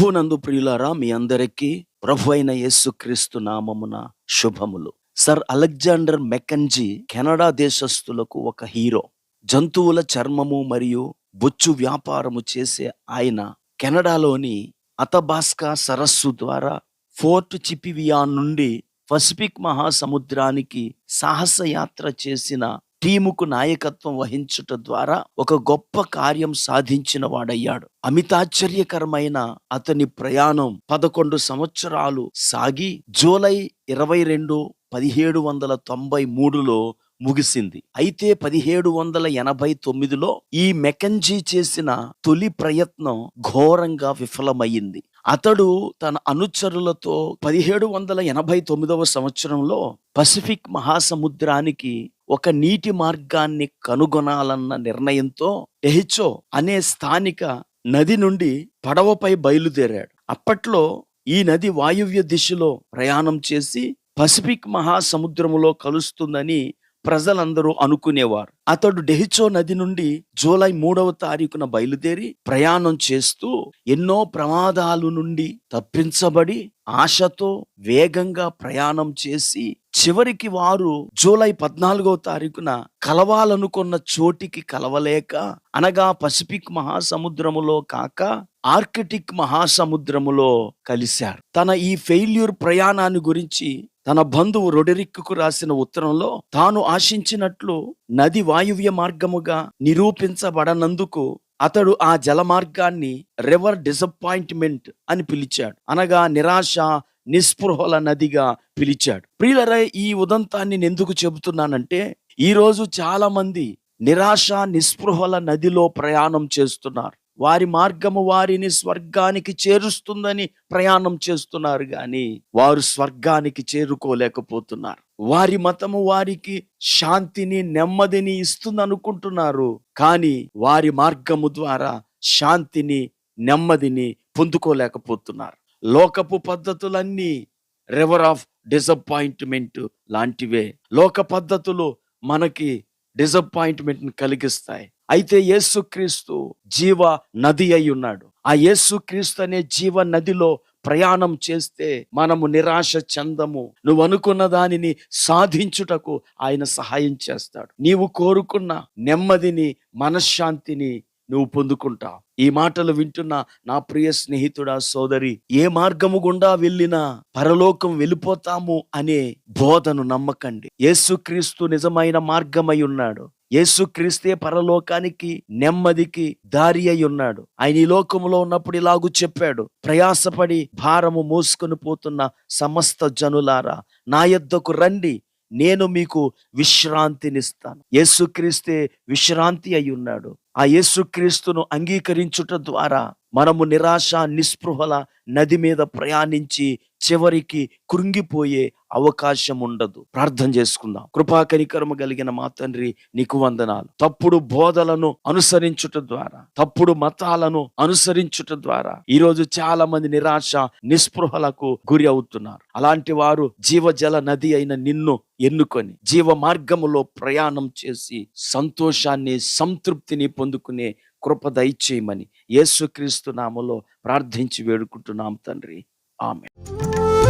ప్రభునందు ప్రియులారా మీ అందరికీ ప్రభు అయిన యేసుక్రీస్తు నామమున శుభములు. సర్ అలెగ్జాండర్ మెకంజీ కెనడా దేశస్థులకు ఒక హీరో. జంతువుల చర్మము మరియు బొచ్చు వ్యాపారము చేసే ఆయన కెనడాలోని అతబాస్కా సరస్సు ద్వారా ఫోర్ట్ చిపివియా నుండి పసిఫిక్ మహాసముద్రానికి సాహసయాత్ర చేసిన టీముకు నాయకత్వం వహించుట ద్వారా ఒక గొప్ప కార్యం సాధించిన వాడయ్యాడు అమితాశ్చర్యకరమైన అతని ప్రయాణం పదకొండు సంవత్సరాలు సాగి జూలై ఇరవై రెండు పదిహేడు వందల తొంభై మూడులో ముగిసింది. అయితే పదిహేడు వందల ఎనభై తొమ్మిదిలో ఈ మెకంజీ చేసిన తొలి ప్రయత్నం ఘోరంగా విఫలమయ్యింది. అతడు తన అనుచరులతో పదిహేడు వందల ఎనభై తొమ్మిదవ సంవత్సరంలో పసిఫిక్ మహాసముద్రానికి ఒక నీటి మార్గాన్ని కనుగొనాలన్న నిర్ణయంతో టెహిచో అనే స్థానిక నది నుండి పడవపై బయలుదేరాడు. అప్పట్లో ఈ నది వాయువ్య దిశలో ప్రయాణం చేసి పసిఫిక్ మహాసముద్రములో కలుస్తుందని ప్రజలందరూ అనుకునేవారు. అతడు డెహిచో నది నుండి జూలై మూడవ తారీఖున బయలుదేరి ప్రయాణం చేస్తూ ఎన్నో ప్రమాదాలు నుండి తప్పించబడి ఆశతో వేగంగా ప్రయాణం చేసి చివరికి వారు జూలై పద్నాలుగవ తారీఖున కలవాలనుకున్న చోటికి కలవలేక అనగా పసిఫిక్ మహాసముద్రములో కాక ఆర్కిటిక్ మహాసముద్రములో కలిశారు. తన ఈ ఫెయిల్యూర్ ప్రయాణాన్ని గురించి తన బంధువు రొడెరిక్కు రాసిన ఉత్తరంలో తాను ఆశించినట్లు నది వాయువ్య మార్గముగా నిరూపించబడనందుకు అతడు ఆ జలమార్గాన్ని రివర్ డిసప్పాయింట్మెంట్ అని పిలిచాడు. అనగా నిరాశ నిస్పృహల నదిగా పిలిచాడు. ప్రియులరై ఈ ఉదంతాన్ని నేను ఎందుకు చెబుతున్నానంటే ఈ రోజు చాలా మంది నిరాశ నిస్పృహల నదిలో ప్రయాణం చేస్తున్నారు. వారి మార్గము వారిని స్వర్గానికి చేరుస్తుందని ప్రయాణం చేస్తున్నారు కానీ వారు స్వర్గానికి చేరుకోలేకపోతున్నారు. వారి మతము వారికి శాంతిని నెమ్మదిని ఇస్తుంది అనుకుంటున్నారు కానీ వారి మార్గము ద్వారా శాంతిని నెమ్మదిని పొందుకోలేకపోతున్నారు. లోకపు పద్ధతులన్నీ రివర్ ఆఫ్ డిసప్పాయింట్మెంట్ లాంటివే. లోక పద్ధతులు మనకి డిసప్పాయింట్మెంట్ని కలిగిస్తాయి. అయితే యేసుక్రీస్తు జీవ నది అయి ఉన్నాడు. ఆ యేసుక్రీస్తు అనే జీవ నదిలో ప్రయాణం చేస్తే మనము నిరాశ చందము. నువ్వు అనుకున్న దానిని సాధించుటకు ఆయన సహాయం చేస్తాడు. నీవు కోరుకున్న నెమ్మదిని మనశ్శాంతిని నువ్వు పొందుకుంటావు ఈ మాటలు వింటున్న నా ప్రియ స్నేహితుడా సోదరి ఏ మార్గము గుండా వెళ్ళినా పరలోకం వెళ్ళిపోతాము అనే బోధను నమ్మకండి. యేసుక్రీస్తు నిజమైన మార్గమై ఉన్నాడు. యేసుక్రీస్తే పరలోకానికి నెమ్మదికి దారి అయి ఉన్నాడు. ఆయన ఈ లోకములో ఉన్నప్పుడు ఇలాగూ చెప్పాడు ప్రయాసపడి భారము మోసుకొని పోతున్న సమస్త జనులారా నా యొద్దకు రండి నేను మీకు విశ్రాంతినిస్తాను. యేసుక్రీస్తే విశ్రాంతి అయి ఉన్నాడు ఆ యేసుక్రీస్తును అంగీకరించుట ద్వారా మనము నిరాశ నిస్పృహల నది మీద ప్రయాణించి చివరికి కృంగిపోయే అవకాశం ఉండదు. ప్రార్థన చేసుకుందాం. కృపా కనికరము కలిగిన మా తండ్రి నీకు వందనాలు. తప్పుడు బోధలను అనుసరించుట ద్వారా తప్పుడు మతాలను అనుసరించుట ద్వారా ఈ రోజు చాలా మంది నిరాశ నిస్పృహలకు గురి అవుతున్నారు. అలాంటి వారు జీవజల నది అయిన నిన్ను ఎన్నుకొని జీవ మార్గములో ప్రయాణం చేసి సంతోషాన్ని సంతృప్తిని పొందుకునే కృప దయచేయమని యేసుక్రీస్తు నామలో ప్రార్థించి వేడుకుంటున్నాం తండ్రి. Amen.